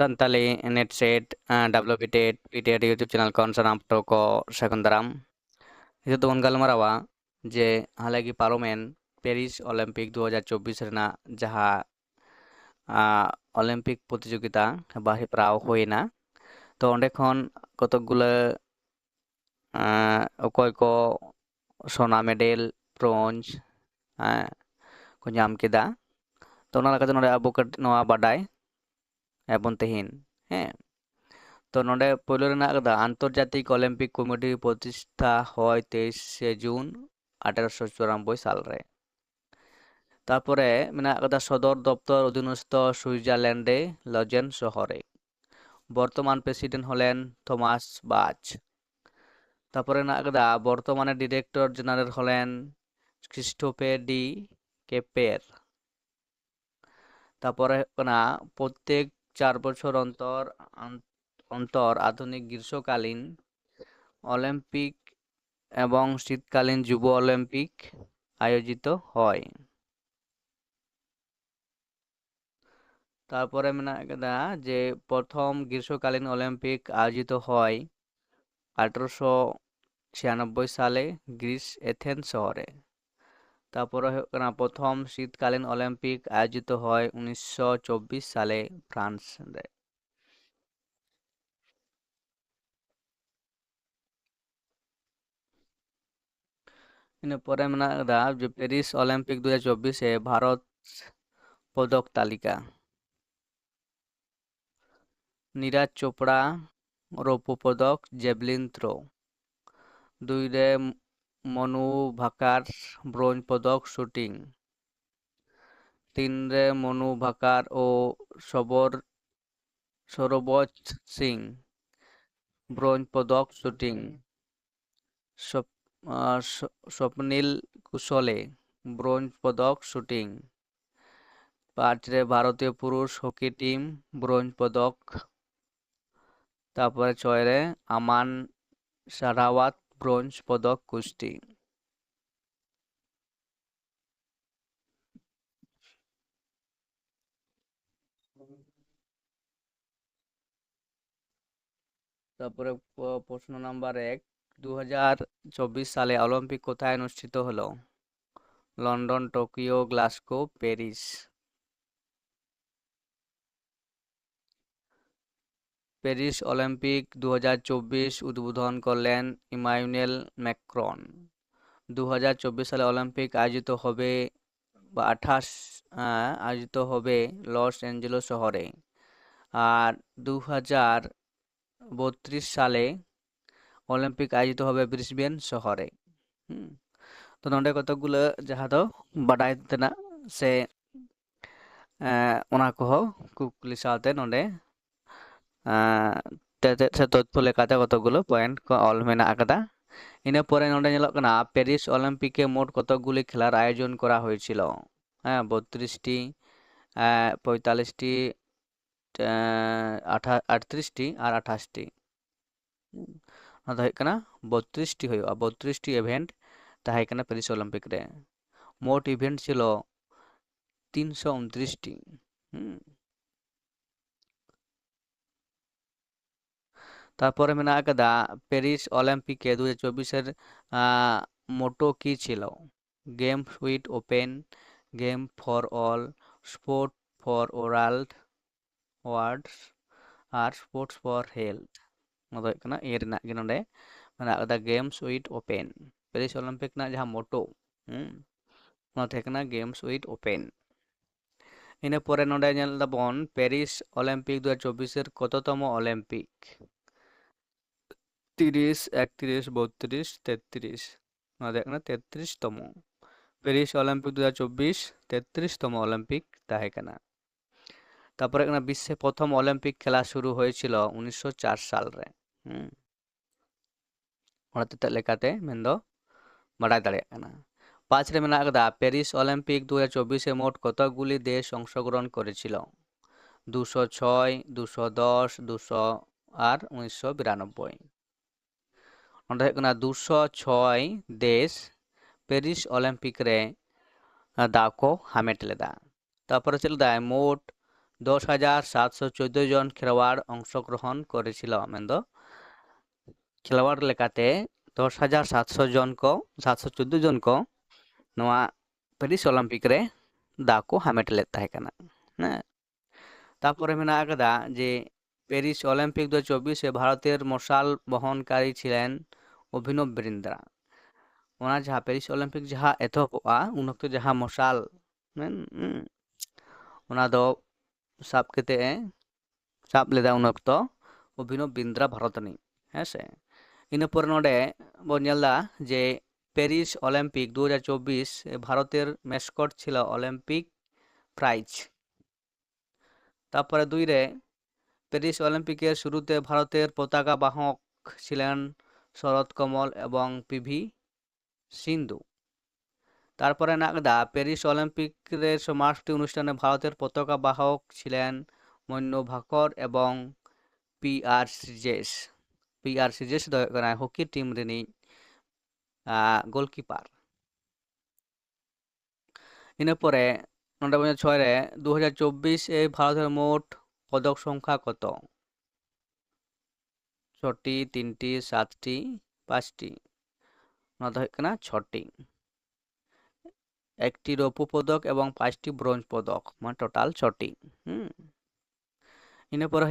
Santali NET SET W B TET P TET YouTube channel कौनसन आप्टो को शकुंदराम इस दोन गल मरावा जे हाल की पारोमेन पेरिस ओलंपिक 2024 हज़ार चौबीस जहाँ ओलंपिक प्रतिजोगिता बाहिप्राव हुई तो अंडेखन कतगुल अकय को सोना मेडल ब्रोंज को नाम किया तो अब बाडाई আপত্তিহীন হ্যাঁ। ᱛᱚ ᱱᱚᱰᱮ ᱯᱳᱭᱞᱳ ᱨᱮᱱᱟᱜ ᱠᱟᱫᱟ ᱟᱱᱛᱚᱨᱡᱟᱛᱤᱠ ᱚᱞᱤᱢᱯᱤᱠ ᱠᱚᱢᱤᱴᱤ ᱯᱨᱚᱛᱤᱥᱴᱷᱟ ᱦᱚᱭ ᱛᱮᱭᱤᱥᱮ ᱡᱩᱱ আঠারোশো চুরানব্বই সালরে। তারপরে মানে মেনা কাদা সদর দপ্তর অধীনস্থ সুইজারল্যান্ডে লজেন শহরে। বর্তমান প্রেসিডেন্ট হলেন থমাস বাচ। তারপরে না কাদা বর্তমানে ডিরেক্টর জেনারেল হলেন ক্রিস্টোফে ডি কেপের। তারপরে না প্রত্যেক চার বছর অন্তর অন্তর আধুনিক গ্রীষ্মকালীন অলিম্পিক এবং শীতকালীন যুব অলিম্পিক আয়োজিত হয়। তারপরে মেনা যে প্রথম গ্রীষ্মকালীন অলিম্পিক আয়োজিত হয় আঠারোশো ছিয়ানব্বই সালে গ্রিস, এথেন্স শহরে। তারপরে প্রথম শীতকালীন অলিম্পিক আয়োজিত হয় উনিশশো চব্বিশ সালে ফ্রান্সে इन पर मेरा जो पेरिस ओलंपिक दो हज़ार चौबीस है भारत पदक तालिका नीरज चोपड़ा रौप्य पदक जेवलिन थ्रो दुई মনু ভাকার ব্রোঞ্জ পদক শুটিং। তিনরে মনু ভাকার ও সবর সৌরবজ সিং ব্রোঞ্জ পদক শুটিং স্বপ্নীল কুশলে ব্রোঞ্জ পদক শুটিং। পাঁচরে ভারতীয় পুরুষ হকি টিম ব্রোঞ্জ পদক তারপরে ছয়রে আমান সারাওয়াত ব্রোঞ্জ পদক কুস্তি। তারপরে প্রশ্ন নাম্বার এক দু সালে অলিম্পিক কোথায় অনুষ্ঠিত হলো? London, Tokyo Glasgow Paris. Paris Olympic দুহাজার চব্বিশ উদ্বোধন করলেন ইমানুয়েল ম্যাক্রন। দু সালে অলিম্পিক আয়োজিত হবে বা আঠাশ আয়োজিত হবে লস অ্যাঞ্জেলস শহরে। আর দু সালে অলিম্পিক আয়োজিত হবে ব্রিসবেন শহরে। তো নন্ডে কতগুলো যাহাতো বাডাই তেনা ᱥᱮ ᱚᱱᱟ ᱠᱚᱦᱚᱸ ᱠᱩᱠᱞᱤ ᱥᱟᱶᱛᱮ ᱱᱚᱰᱮ ᱛᱚᱛᱛᱷᱚ ᱞᱮᱠᱟᱛᱮ ᱠᱚᱛᱚᱜᱩᱞᱳ ᱯᱚᱭᱮᱱᱴ ᱠᱚ ᱚᱞ ᱢᱮᱱᱟᱜ ᱟᱠᱟᱫᱟ ᱤᱱᱟᱹ ᱯᱚᱨᱮ ᱱᱚᱰᱮ ᱧᱮᱞᱚᱜ ᱠᱟᱱᱟ ᱯᱮᱨᱤᱥ ᱚᱞᱤᱢᱯᱤᱠᱮ ᱢᱳᱴ কতগুলি খেলার আয়োজন করা হয়েছিল হ্যাঁ বত্রিশটি পঁয়তাল্লিশটি আঠা আটত্রিশটি আর আঠাশটি ᱚᱱᱟ ᱫᱚ ᱦᱩᱭᱩᱜ ᱠᱟᱱᱟ ᱵᱚᱛᱨᱤᱥᱴᱤ ᱦᱩᱭᱩᱜᱼᱟ ᱵᱚᱛᱨᱤᱥᱴᱤ ᱤᱵᱷᱮᱱᱴ ᱛᱟᱦᱮᱸ ᱠᱟᱱᱟ ᱯᱮᱨᱤᱥ ᱚᱞᱤᱢᱯᱤᱠ ᱨᱮ ᱢᱳᱴ ইভেন্ট ছিল তিনশো উনত্রিশটি হুম তারপরে মেনে আকাদা প্যারিস অলিম্পিকে দু হাজার চব্বিশের মোটো কী ছিল game with open game for all sport for oral words R sports for health ᱚᱱᱟ ᱫᱚ ᱦᱩᱭᱩᱜ ᱠᱟᱱᱟ ᱤᱭᱟᱹ ᱨᱮᱱᱟᱜ ᱜᱮ ᱱᱚᱰᱮ ᱢᱮᱱᱟᱜ ᱟᱠᱟᱫᱟ games with open Paris Olympic ᱨᱮᱱᱟᱜ ᱡᱟᱦᱟᱸ ᱢᱳᱴᱳ ᱚᱱᱟ ᱛᱟᱦᱮᱸ ᱠᱟᱱᱟ ᱜᱮᱢᱥ ᱩᱭᱤᱛ ᱳᱯᱮᱱ ᱤᱱᱟᱹ ᱯᱚᱨᱮ ᱱᱚᱰᱮ ᱧᱮᱞ ᱫᱟᱵᱚᱱ ᱯᱮᱨᱤᱥ ᱚᱞᱤᱢᱯᱤᱠ ᱫᱩ ᱦᱟᱡᱟᱨ ᱪᱚᱵᱵᱤᱥ ᱮᱨ ᱠᱚᱛᱚᱛᱚᱢᱚ ᱚᱞᱤᱢᱯᱤᱠ তিরিশ একত্রিশ বত্রিশ তেত্রিশ নয় দেখ না তেত্রিশতম প্যারিস অলিম্পিক দু হাজার চব্বিশ তেত্রিশতম অলিম্পিক তাহে কানা তারপরে বিশ্বে প্রথম অলিম্পিক খেলা শুরু হয়েছিল উনিশশো সাল রে ᱦᱩᱸ ᱚᱱᱟ ᱛᱮᱛᱮᱫ ᱞᱮᱠᱟᱛᱮ ᱢᱮᱱᱫᱚ ᱵᱟᱰᱟᱭ ᱫᱟᱲᱮᱭᱟᱜ ᱠᱟᱱᱟ পাঁচ রে মেনা আকাদা প্যারিস অলিম্পিক দু হাজার চব্বিশে মোট কতগুলি দেশ অংশগ্রহণ করেছিল দুশো ছয় দুশো দশ দুশো আর উনিশশো বিরানব্বই ᱚᱸᱰᱮ ᱦᱩᱭᱩᱜ ᱠᱟᱱᱟ ᱫᱩᱥᱚ ᱪᱷᱚᱭ ᱫᱮᱥ ᱯᱮᱨᱤᱥ ᱚᱞᱤᱢᱯᱤᱠ ᱨᱮ ᱫᱟᱣ ᱠᱚ ᱦᱟᱢᱮᱴ ᱞᱮᱫᱟ ᱛᱟᱨᱯᱚᱨᱮ ᱪᱮᱫ ᱞᱮᱫᱟᱭ? ᱢᱳᱴ দশ হাজার সাতশো চোদ্দ জন খেলোয়াড় অংশগ্রহণ করেছিল মেনদ খেলোয়াড় লেকাতে দশ হাজার সাতশো জন কো সাতশো চোদ্দ জন কো নওয়া প্যারিস অলিম্পিক রে দাও কো হামেট লেদ তাহে কানা হ্যাঁ তারপরে মেনা আকাদা যে প্যারিস অলিম্পিক দু চব্বিশে ভারতের মশাল বহনকারী ছিলেন ᱚᱵᱷᱤᱱᱚᱵ ᱵᱨᱤᱱᱫᱨᱟ ᱚᱱᱟ ᱡᱟᱦᱟᱸ ᱯᱮᱨᱤᱥ ᱚᱞᱤᱢᱯᱤᱠ ᱡᱟᱦᱟᱸ ᱮᱛᱚᱦᱚᱵᱚᱜᱼᱟ ᱩᱱ ᱚᱠᱛᱚ ᱡᱟᱦᱟᱸ ᱢᱚᱥᱟᱞ ᱚᱱᱟ ᱫᱚ ᱥᱟᱵ ᱠᱟᱛᱮᱫ ᱮ ᱥᱟᱵ ᱞᱮᱫᱟ ᱩᱱ ᱚᱠᱛᱚ ᱚᱵᱷᱤᱱᱚᱵ ᱵᱤᱱᱫᱨᱟ ᱵᱷᱟᱨᱚᱛᱟᱱᱤ ᱦᱮᱸ ᱥᱮ ᱤᱱᱟᱹ ᱯᱚᱨ ᱱᱚᱰᱮ ᱵᱚᱱ ᱧᱮᱞᱫᱟ ᱡᱮ প্যারিস অলিম্পিক দু হাজার চব্বিশ ভারতের ম্যাসকট ছিল অলিম্পিক প্রাইজ তারপরে দুই রে প্যারিস অলিম্পিকের শুরুতে ভারতের পতাকা বাহক ছিলেন শরৎকমল এবং পিভি সিন্ধু। তারপরে নাগদা, প্যারিস অলিম্পিকের সমাপ্তি অনুষ্ঠানে ভারতের পতাকা বাহক ছিলেন মন্য ভাকর এবং P R সিজেস P R সিজেস hockey team rainy goalkeeper. ইনে পরে নটা পঞ্চাশ ছয় দু হাজার চব্বিশে ভারতের মোট পদক সংখ্যা কত? ছটি, তিনটি, সাতটি, পাঁচটি অনাথ ছটি। একটি রৌপ্য পদক এবং পাঁচটি ব্রোঞ্জ পদক মানে টোটাল ছটি। হুম। ইনে পরে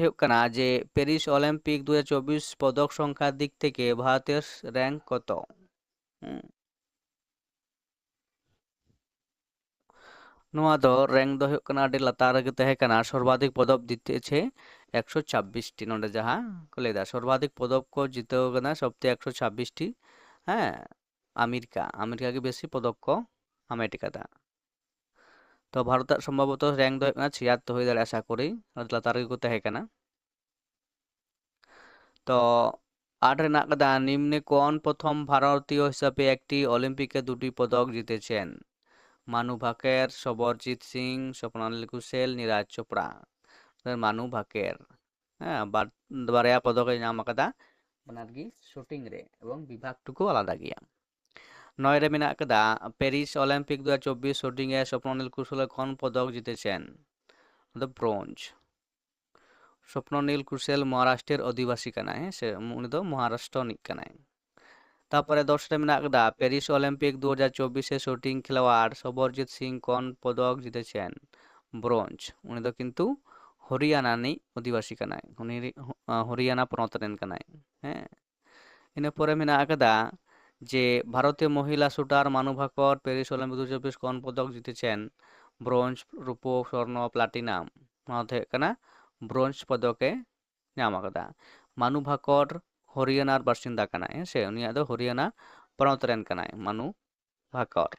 যে প্যারিস অলিম্পিক দু হাজার চব্বিশ পদক সংখ্যার দিক থেকে ভারতের র্যাঙ্ক কত? হুম। ᱱᱚᱣᱟ ᱫᱚ ᱨᱮᱝᱠ ᱫᱚ ᱦᱩᱭᱩᱜ ᱠᱟᱱᱟ ᱟᱹᱰᱤ ᱞᱟᱛᱟᱨ ᱨᱮᱜᱮ ᱛᱟᱦᱮᱸ ᱠᱟᱱᱟ ᱥᱚᱨᱵᱟᱫᱷᱤᱠ ᱯᱚᱫᱚᱵ ᱡᱤᱛᱮছে একশো ᱪᱷᱟব্বিশটি ᱱᱚᱰᱮ ᱡᱟᱦᱟᱸ ᱠᱚ ᱞᱟᱹᱭᱫᱟ ᱥᱚᱨᱵᱟᱫᱷᱤক ᱯᱚᱫᱚᱵ ᱠᱚ ᱡᱤᱛᱟᱹᱣ ᱠᱟᱱᱟ ᱥᱚᱵᱛᱮ একশো ᱪᱷᱟব্বিশটি ᱦᱮᱸ আমেরিকা আমেরিকা ᱜᱮ ᱵᱮᱥᱤ ᱯᱚᱫᱚᱵ ᱠᱚ ᱦᱟᱢᱮᱴ ᱠᱟᱫᱟ ᱛᱚ ᱵᱷᱟᱨᱚᱛᱟᱜ ᱥᱚᱢᱵᱷᱚᱵᱚᱛᱚ ᱨᱮᱝᱠ ᱫᱚ ᱦᱩᱭᱩᱜ ᱠᱟᱱᱟ ছিয়াত্তর ᱦᱩᱭ ᱫᱟᱲᱮᱭᱟᱜᱼᱟ ᱟᱥᱟ ᱠᱚᱨᱤ ᱟᱹᱰᱤ ᱞᱟᱛᱟᱨ ᱨᱮᱜᱮ ᱠᱚ ᱛᱟᱦᱮᱸ ᱠᱟᱱᱟ ᱛᱚ আট রেনা কাদা নিম্নে কোন প্রথম ভারতীয় হিসাবে একটি অলিম্পিকে দুটি পদক জিতেছেন মানু ভাকের সবরজিৎ সিং স্বপ্নালী ঘোষেল নীরাজ চোপড়া মানু ভাকের হ্যাঁ বারেয়া পদকের নাম আকাদা বানারগি শুটিং রে এবং বিভাগটুকু আলাদা গিয়া নয় রে মেনা আকাদা প্যারিস অলিম্পিক দু হাজার চব্বিশ শুটিং এ স্বপ্ননীল কুশলে কোন পদক জিতেছেন ব্রোঞ্জ স্বপ্ননীল কুশল মহারাষ্ট্রের অধিবাসী কানায় সে উনি তো মহারাষ্ট্র কানায় তারপরে দর্শক টাইম দা, প্যারিস অলিম্পিক দু হাজার চব্বিশে শুটিং খেলোয়াড় সবরজিৎ সিং কন পদক জিতেছেন? ব্রঞ্জ, উনি তো কিন্তু হরিয়ানা নেই, অধিবাসী কানায়। উনি হরিয়ানা ᱯᱚᱱᱚᱛ ᱨᱮᱱ কানায়। হ্যাঁ। এরপরে মেনা আগদা যে ভারতীয় মহিলা শুটার মানুভাকর প্যারিস অলিম্পিক দু হাজার চব্বিশ কন পদক জিতেছেন? ব্রঞ্জ, রূপ, স্বর্ণ, প্লাটিনাম। ᱚᱱᱟ ᱫᱚ ᱦᱩᱭᱩᱜ পদকে নাম আগদা মানুভাকর হরিয়ানার বাসিন্দা কানায় হ্যাঁ, সে উনি ᱫᱚ হরিয়ানা ᱯᱚᱱᱚᱛ ᱨᱮᱱ ᱠᱟᱱᱟᱭ ᱢᱟᱱᱩ ᱵᱷᱟᱠᱚᱨ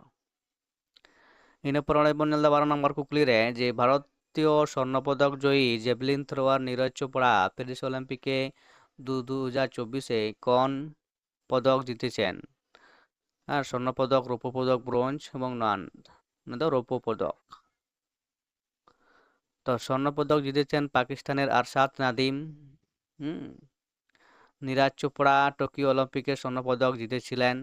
ᱤᱱᱟᱹ ᱯᱚᱨ ᱚᱸᱰᱮ ᱵᱚᱱ ᱧᱮᱞ ᱮᱫᱟ ᱵᱟᱨᱚ ᱱᱚᱢᱵᱚᱨ ᱠᱩᱠᱞᱤ ᱨᱮ ᱡᱮ ভারতীয় স্বর্ণপদক জয়ী javelin thrower Neeraj Chopra Paris অলিম্পিকে দু দু হাজার চব্বিশে কোন পদক জিতেছেন? আর স্বর্ণপদক রৌপ্য পদক ব্রোঞ্জ এবং নান মানে ᱫᱚ রৌপ্য পদক তো স্বর্ণপদক জিতেছেন পাকিস্তানের আরশাদ নাদিম, হুম নীরাজ চোপড়া টোকিও অলিম্পিকে স্বর্ণপদক জিতেছিলেন।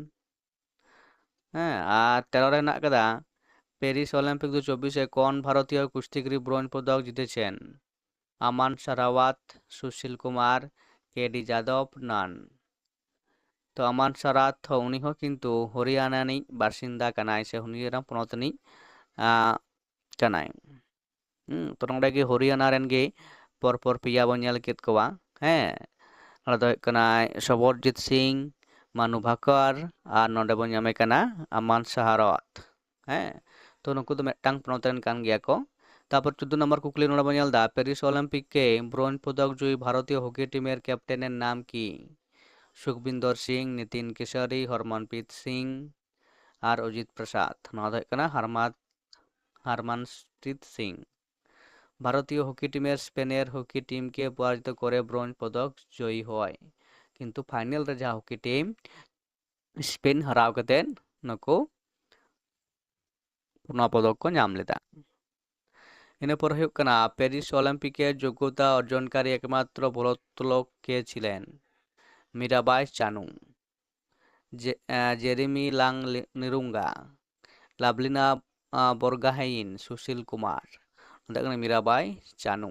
হ্যাঁ আর তেরো রে ᱦᱮᱱᱟᱜ ᱠᱟᱫᱟ প্যারিস অলিম্পিক দু চব্বিশে কোন ভারতীয় কুস্তিগির ব্রোঞ্জ পদক জিতেছেন? আমান সারাওয়াত, সুশীল কুমার, কে ডি যাদব, নান। তো আমান সারাত উনি হো কিন্তু হরিয়ানানি বাসিন্দা কানাই, সে উনি পনত নি কানাই। ᱛᱚ ᱱᱚᱰᱮ ᱜᱮ ᱦᱚᱨᱤᱭᱟᱱᱟ ᱨᱮᱱ ᱜᱮ ᱯᱚᱨᱯᱚᱨ ᱯᱮᱭᱟ ᱵᱚᱱ ᱧᱮᱞ ᱠᱮᱫ ᱚᱱᱟ ᱫᱚ ᱦᱩᱭᱩᱜ ᱠᱟᱱᱟ ᱥᱚᱵᱚᱨᱡᱤᱛ ᱥᱤᱝ ᱢᱟᱱᱩ ᱵᱷᱟᱠᱟᱨ ᱟᱨ ᱱᱚᱰᱮ ᱵᱚᱱ ᱧᱟᱢᱮ ᱠᱟᱱᱟ ᱟᱢᱟᱱ ᱥᱟᱦᱟᱨᱚᱛ ᱦᱮᱸ ᱛᱚ ᱱᱩᱠᱩ ᱫᱚ ᱢᱤᱫᱴᱟᱝ ᱯᱚᱱᱚᱛ ᱨᱮᱱ ᱠᱟᱱ ᱜᱮᱭᱟ ᱠᱚ ᱛᱟᱨᱯᱚᱨ ᱪᱳদ্ᱫᱳ নম্বর কুকলি নোড়া বন আলদা প্যারিস অলিম্পিকে ব্রোঞ্জ পদক জয়ী ভারতীয় হকি টিমের ক্যাপ্টেনের নাম কি সুখবিন্দর সিং নীতিন কেশারি হরমনপ্রীত সিং আর অজিত প্রসাদ নওয়া হারমাত হারমানপ্রীত সিং ভারতীয় হকি টিমের স্পেনের হকি টিমকে পরাজিত করে ব্রোঞ্জ পদক জয়ী হয় ᱠᱤᱱᱛᱩ ᱯᱷᱟᱭᱱᱮᱞ ᱨᱮ ᱡᱟᱦᱟᱸ ᱦᱚᱠᱤ ᱴᱤᱢ ᱥᱯᱮᱱ ᱦᱟᱨᱟᱣ ᱠᱟᱛᱮᱫ ᱱᱩᱠᱩ ᱱᱚᱣᱟ ᱯᱚᱫᱚᱠ ᱠᱚ ᱧᱟᱢ ᱞᱮᱫᱟ ᱤᱱᱟᱹ ᱯᱚᱨ ᱦᱩᱭᱩᱜ ᱠᱟᱱᱟ ᱯᱮᱨᱤᱥ ᱚᱞᱤᱢᱯᱤᱠᱮ যোগ্যতা অর্জনকারী একমাত্র বলতলক কে ছিলেন মীরাবাই চানু জেরিমি লাং নিরুঙ্গা লাভলিনা বর্গাহাইন সুশীল কুমার ᱠᱟᱱᱟ ᱢᱤᱨᱟᱵᱟᱭ ᱪᱟᱱᱩ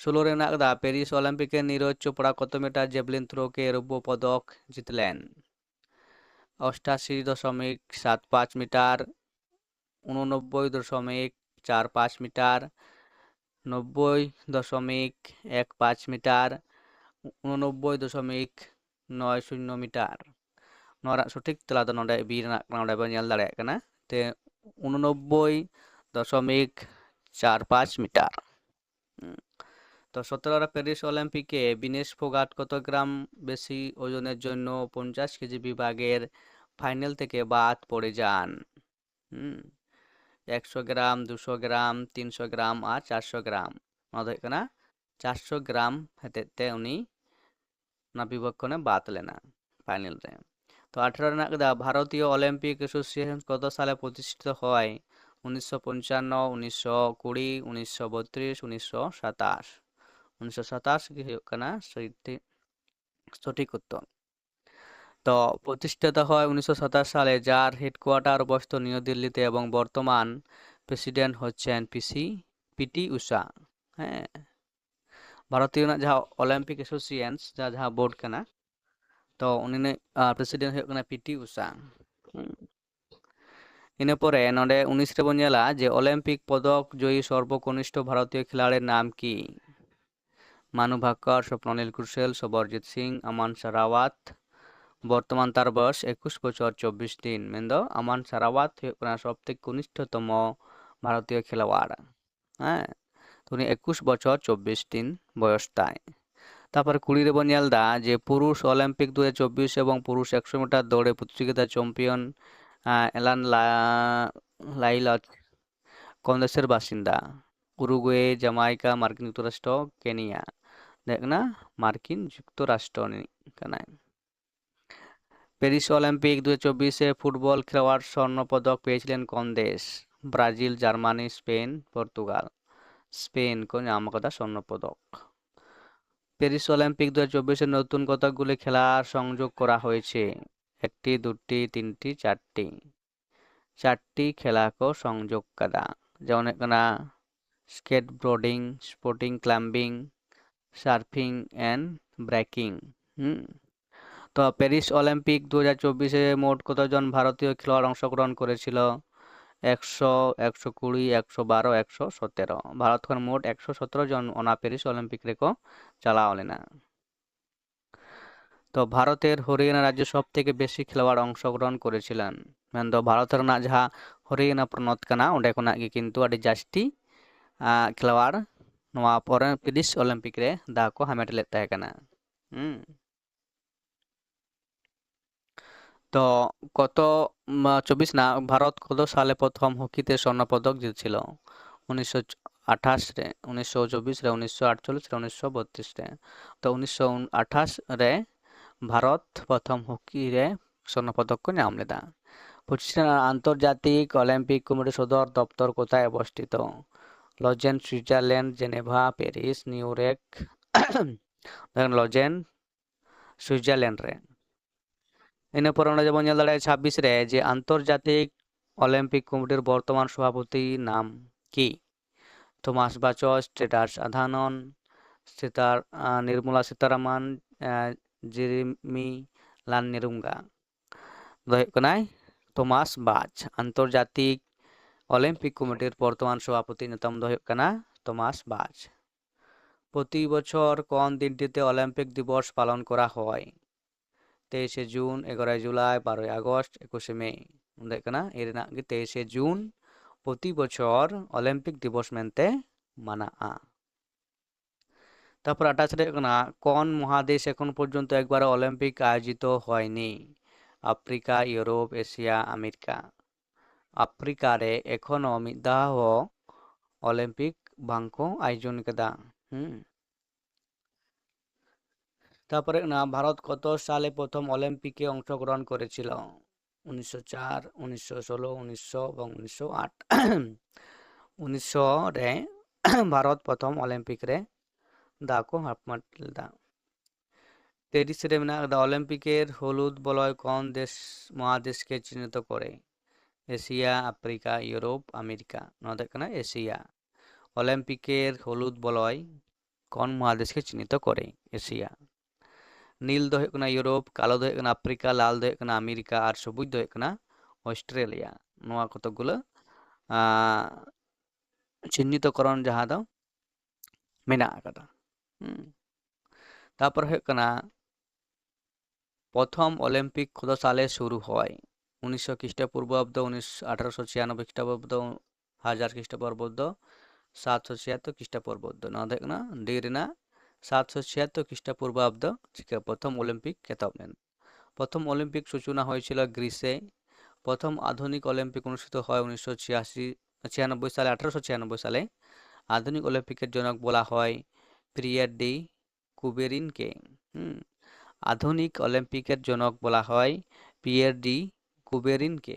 ষোলো রেনাগদা প্যারিস অলিম্পিকে নীরজ চোপড়া কত মিটার জেবলিন থ্রোকে রৌপ্য পদক জিতলেন অষ্টাশি দশমিক সাত পাঁচ মিটার উননব্বই দশমিক চার পাঁচ মিটার নব্বই দশমিক এক পাঁচ মিটার উননব্বই দশমিক নয় শূন্য মিটার ᱱᱚᱣᱟ ᱥᱚᱴᱷᱤᱠ ᱛᱮᱞᱟ ᱫᱚ ᱱᱚᱰᱮ ᱵᱤ ᱨᱮᱱᱟᱜ ᱠᱟᱱᱟ ᱱᱚᱰᱮ ᱵᱚᱱ ᱧᱮᱞ চার পাঁচ মিটার তো সতেরো প্যারিস অলিম্পিকে বিনেশ ফোগাট কত গ্রাম বেশি ওজনের জন্য পঞ্চাশ কেজি বিভাগের ফাইনাল থেকে বাদ পড়ে যান? একশো গ্রাম, দুশো গ্রাম, তিনশো গ্রাম আর চারশো গ্রাম। না? চারশো গ্রাম হেঁটেতে উনি না বিভক্ষণে বাদ লেনা ফাইনাল তো। আঠেরো ভারতীয় অলিম্পিক অ্যাসোসিয়েশন কত সালে প্রতিষ্ঠিত হয়? উনিশশো পঞ্চান্ন, উনিশশো কুড়ি, উনিশশো বত্রিশ, উনিশশো সাতাশ। উনিশশো সাতাশ কি ᱦᱩᱭᱩᱜ ᱠᱟᱱᱟ সঠিক উত্তর। তো প্রতিষ্ঠিত হয় উনিশশো সালে, যার হেডকোয়ার্টার অবস্থিত নিউ দিল্লিতে এবং বর্তমান প্রেসিডেন্ট হচ্ছেন পিসি, পিটি উষা। হ্যাঁ। ভারতীয় যা অলিম্পিক অ্যাসোসিয়েশন যা যা বোর্ড কেনা? তো উনি প্রেসিডেন্ট হয়ে পিটি উষা। ইনে পরে নডে উনিশটা বঞ্জেলা যে অলিম্পিক পদক জয়ী সর্বকনিষ্ঠ ভারতীয় খেলোয়াড়ের নাম কি? মানু ভাক্কর স্বপ্ননীল কুশেল, সবরজিৎ সিং, আমান সারাওয়াত। বর্তমান তার বয়স একুশ বছর চব্বিশ দিন। মেনদ, আমান সারাওয়াত সবথেকে কনিষ্ঠতম ভারতীয় খেলোয়াড়। হ্যাঁ উনি একুশ বছর চব্বিশ দিন বয়স তাই। তারপর কুড়ি রেবন দা যে পুরুষ অলিম্পিক দু এবং পুরুষ একশো মিটার দৌড়ে প্রতিযোগিতা চ্যাম্পিয়ন এলান লাইলট কোন দেশের বাসিন্দা, উরুগুয়ে জামাইকা মার্কিন যুক্তরাষ্ট্র, কেনিয়া। দেখ না, মার্কিন যুক্তরাষ্ট্র প্যারিস অলিম্পিক দু চব্বিশে ফুটবল খেলোয়াড় স্বর্ণপদক পেয়েছিলেন কোন দেশ? Brazil, Germany, Spain, Portugal. Spain কো নাম কথা স্বর্ণপদক? প্যারিস অলিম্পিক দু হাজার চব্বিশে নতুন কতকগুলি খেলার সংযোগ করা হয়েছে? একটি, দুটি, তিনটি, চারটি। চারটি খেলাকে সংযোগ করা যেমন এখানে skateboarding, sporting, climbing, surfing and breaking, হুম? তো প্যারিস অলিম্পিক দু হাজার চব্বিশে মোট কতজন ভারতীয় খেলোয়াড় অংশগ্রহণ করেছিল? একশো একশো কুড়ি, একশো বারো, একশো সতেরো। ভারতখন মোট একশো সতেরো জন অনা প্যারিস অলিম্পিক রেকো চালাওলেনা তো ভারতের হরিয়ানা রাজ্য সব থেকে বেশি খেলোয়াড় অংশগ্রহণ করেছিলেন মেনদো ভারত ᱨᱮᱱᱟᱜ ᱡᱟᱦᱟᱸ হরিয়ানা ᱯᱚᱱᱚᱛ ᱠᱟᱱᱟ ᱚᱸᱰᱮ ᱠᱷᱚᱱᱟᱜ ᱜᱮ ᱠᱤᱱᱛᱩ ᱟᱹᱰᱤ ᱡᱟᱹᱥᱛᱤ ᱠᱷᱮᱞᱳᱣᱟᱲ ᱱᱚᱣᱟ ᱯᱚᱨᱮ ᱯᱮᱨᱤᱥ অলিম্পিক রে ᱫᱟᱣ ᱠᱚ ᱦᱟᱢᱮᱴ ᱞᱮᱫ ᱛᱟᱦᱮᱸ ᱠᱟᱱᱟ হুম তো কত চব্বিশ না ভারত কত সালে প্রথম হকিতে স্বর্ণপদক জিতেছিল উনিশশো আঠাশ রে উনিশশো চব্বিশ রে উনিশশো আটচল্লিশ রে উনিশশো বত্রিশ রে তো উনিশশো আঠাশ রে ভারত প্রথম হকিরে স্বর্ণপদক নাম লেদা প্রতিষ্ঠান আন্তর্জাতিক অলিম্পিক কমিটি সদর দপ্তর কোথায় অবস্থিত? Lausanne, Switzerland, Geneva, Paris New York Lausanne, Switzerland. রে এনে পরে আমরা যেমন দাঁড়ায় ছাব্বিশ রে যে আন্তর্জাতিক অলিম্পিক কমিটির বর্তমান সভাপতি নাম কি? থমাস বাচস স্টেটাস আধানন সীতার নির্মলা সীতারামন জেরেমি লান্নেরুঙ্গা ᱫᱚ ᱦᱩᱭᱩᱜ ᱠᱟᱱᱟᱭ ᱴᱚᱢᱟᱥ ᱵᱟᱪ ᱟᱱᱛᱚᱨᱡᱟᱛᱤᱠ অলিম্পিক কমিটির বর্তমান সভাপতি নেতাম ᱫᱚ ᱦᱩᱭᱩᱜ ᱠᱟᱱᱟ টমাস বাচ প্রতি বছর কোন দিনটিতে অলিম্পিক দিবস পালন করা হয় তেইশে জুন এগারোই জুলাই বারোই আগস্ট একুশে মে ᱫᱚ ᱠᱟᱱᱟ ᱮᱨᱮᱱᱟᱜ ᱜᱮ 23 ᱡᱩᱱ ᱯᱨᱚᱛᱤ ᱵᱚᱪᱷᱚᱨ ᱚᱞᱤᱢᱯᱤᱠ ᱫᱤᱵᱚᱥ ᱢᱮᱱᱛᱮ ᱢᱟᱱᱟᱜᱼᱟ তারপর আঠাশ না কোন মহাদেশ এখন পর্যন্ত একবার অলিম্পিক আয়োজিত হয়নি? Africa, Europe, Asia, America. আফ্রিকারে এখনও মিদাহ অলিম্পিক বাংক আয়োজন কেদা হুম। তারপরে না ভারত কত সালে প্রথম অলিম্পিকে অংশগ্রহণ করেছিল? উনিশশো চার, উনিশশো ষোলো, উনিশশো এবং উনিশশো আট। উনিশশো রে ভারত প্রথম অলিম্পিক রে দাকো হাফমাট লেদা তেইশ রে মেনা অলিম্পিকের হলুদ বলয় কোন দেশ মহাদেশকে চিহ্নিত করে এশিয়া আফ্রিকা ইউরোপ আমেরিকা নদে কানা এশিয়া অলিম্পিকের হলুদ বলয় কোন মহাদেশকে চিহ্নিত করে এশিয়া নীল ᱫᱚ ᱦᱩᱭᱩᱜ ᱠᱟᱱᱟ ᱤᱭᱩᱨᱳᱯ ᱠᱟᱞᱳ ᱫᱚ ᱦᱩᱭᱩᱜ ᱠᱟᱱᱟ ᱟᱯᱷᱨᱤᱠᱟ ᱞᱟᱞ ᱫᱚ ᱦᱩᱭᱩᱜ ᱠᱟᱱᱟ ᱟᱢᱮᱨᱤᱠᱟ ᱟᱨ ᱥᱚᱵᱩᱡ ᱫᱚ ᱦᱩᱭᱩᱜ ᱠᱟᱱᱟ অস্ট্রেলিয়া ᱱᱚᱣᱟ কতগুলো চিহ্নিতকরণ ᱡᱟᱦᱟᱸ ᱫᱚ ᱢᱮᱱᱟᱜ ᱟᱠᱟᱫᱟ তারপর হয়ে কানা প্রথম অলিম্পিক কত সালে শুরু হয় উনিশশো খ্রিস্টপূর্বাব্দ উনিশ আঠারোশো ছিয়ানব্বই খ্রিস্টাব্দ হাজার খ্রিস্টপূর্বাব্দ সাতশো ছিয়াত্তর খ্রিস্টপূর্বাব্দ নওয়া ᱫᱚ ᱦᱩᱭᱩᱜ ᱠᱟᱱᱟ ᱰি ᱨᱮᱱᱟᱜ সাতশো ছিয়াত্তর খ্রিস্টপূর্বাব্দ চিকা প্রথম অলিম্পিক খেতাব নেন প্রথম অলিম্পিক সূচনা হয়েছিল গ্রিসে প্রথম আধুনিক অলিম্পিক অনুষ্ঠিত হয় উনিশশো ছিয়াশি ছিয়ানব্বই সালে আঠারোশো ছিয়ানব্বই সালে আধুনিক অলিম্পিকের জনক বলা হয় পিরিয়ড ডি কুবেরিনকে, হুম, আধুনিক অলিম্পিকের জনক বলা হয় পিয়ের ডি কুবেরিনকে।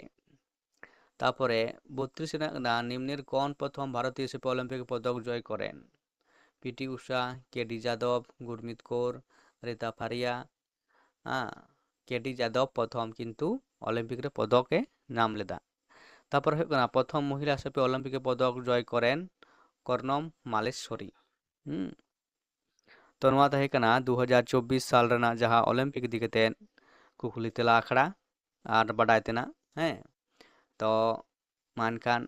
তারপরে বত্রিশ না, নিম্নের কোন প্রথম ভারতীয় শিল্পী অলিম্পিক পদক জয় করেন? P T Usha K D Yadav, Gurmeet Kaur, Rita Faria. হ্যাঁ কেডি যাদব প্রথম কিন্তু অলিম্পিকের পদকে নাম লেদা। তারপর হয়ে প্রথম মহিলা শিল্পী অলিম্পিকে পদক জয় করেন কর্ণম মালেশ্বরী, হুম तो दो हज़ार चौबीस साल रना जहाँ ओलम्पिक दीते कुकली तला आखड़ा और बाडा तेना हाँ तो मानखान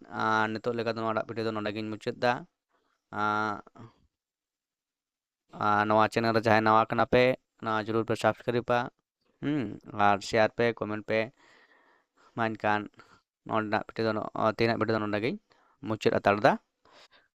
नितोड़ भिडियो नागे मुचादा चैनल जहाँ नवा करना पे ना ज़रूर पे सबसक्राइबा और शेयर पे कमेंट पे मानखान भिडियो तेना भिडियो नागे मुचाद अतारदा